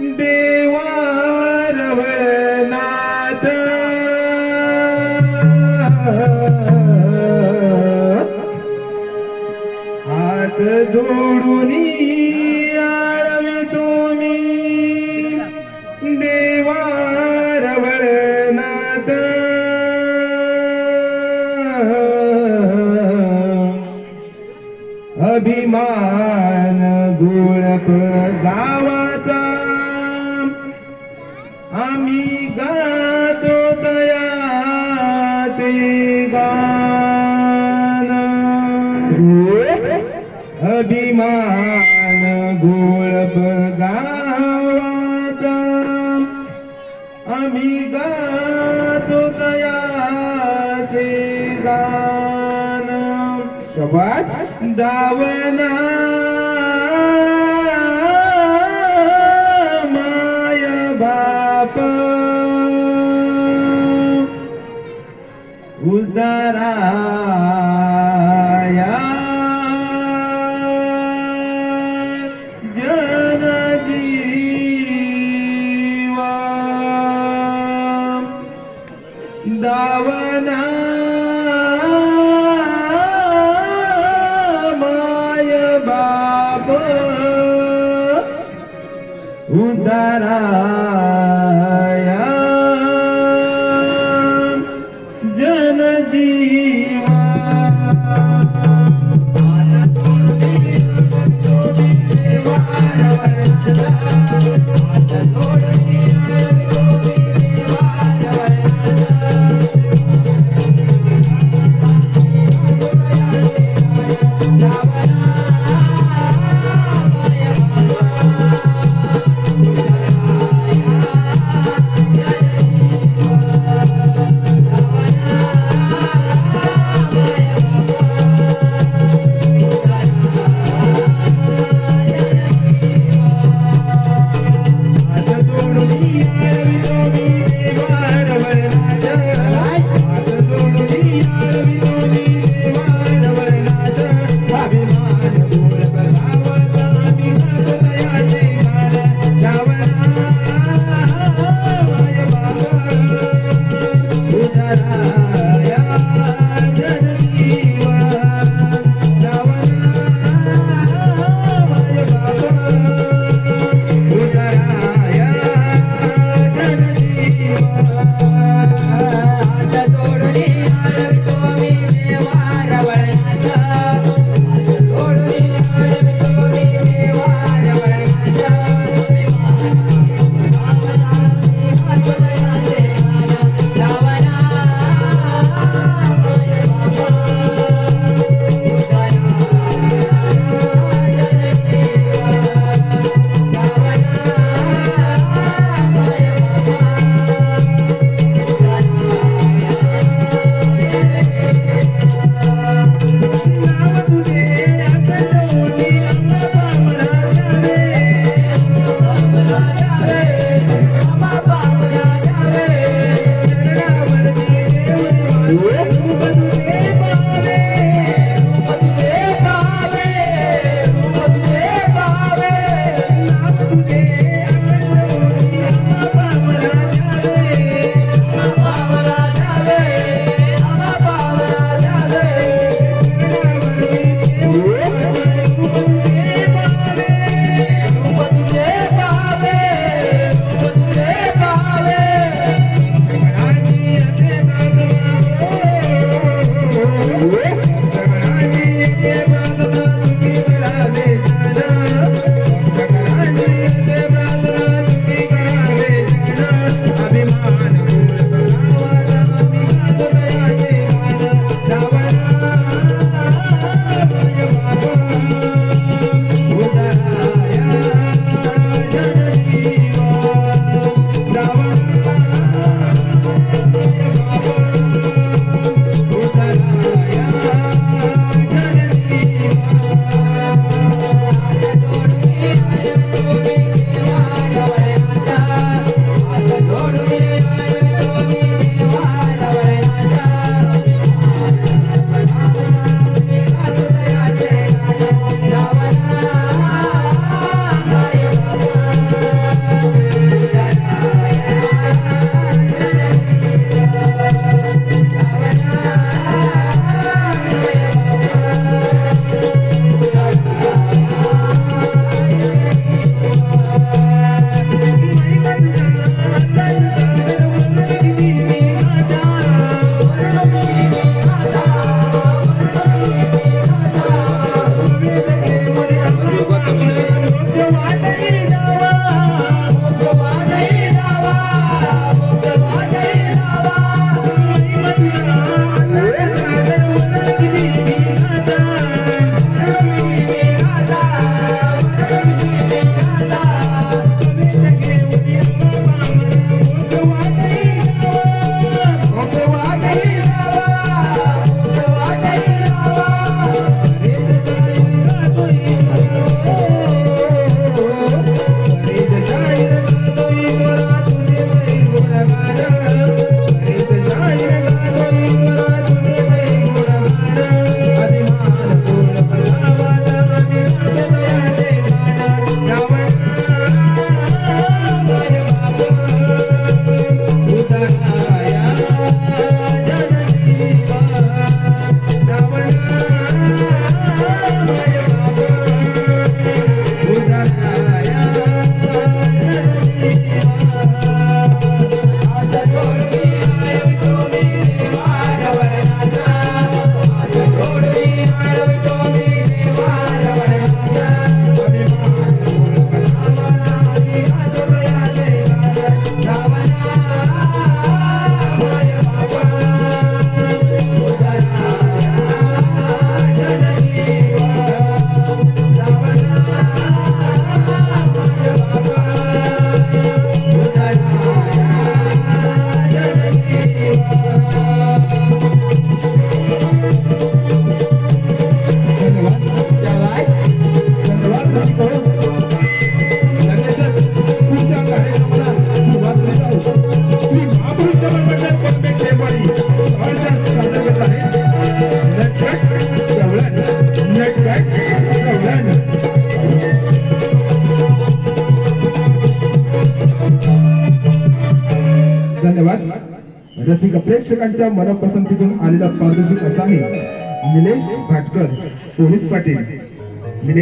देवारवनाथ। हात जोडून आळवी तुम्ही। देवारवनाथ। अभिमान गुळप गावा। आम्ही गातो तयाचे गान. अभिमान गोळप गावाचा. आम्ही गातो तयाचे गान. शबाश दावना बाप उदाराया रसिक प्रेक्षकांच्या मनपसंतीतून आलेला पारितोषिक असा आहे. निलेश भाटकर पोलीस पाटील. निलेश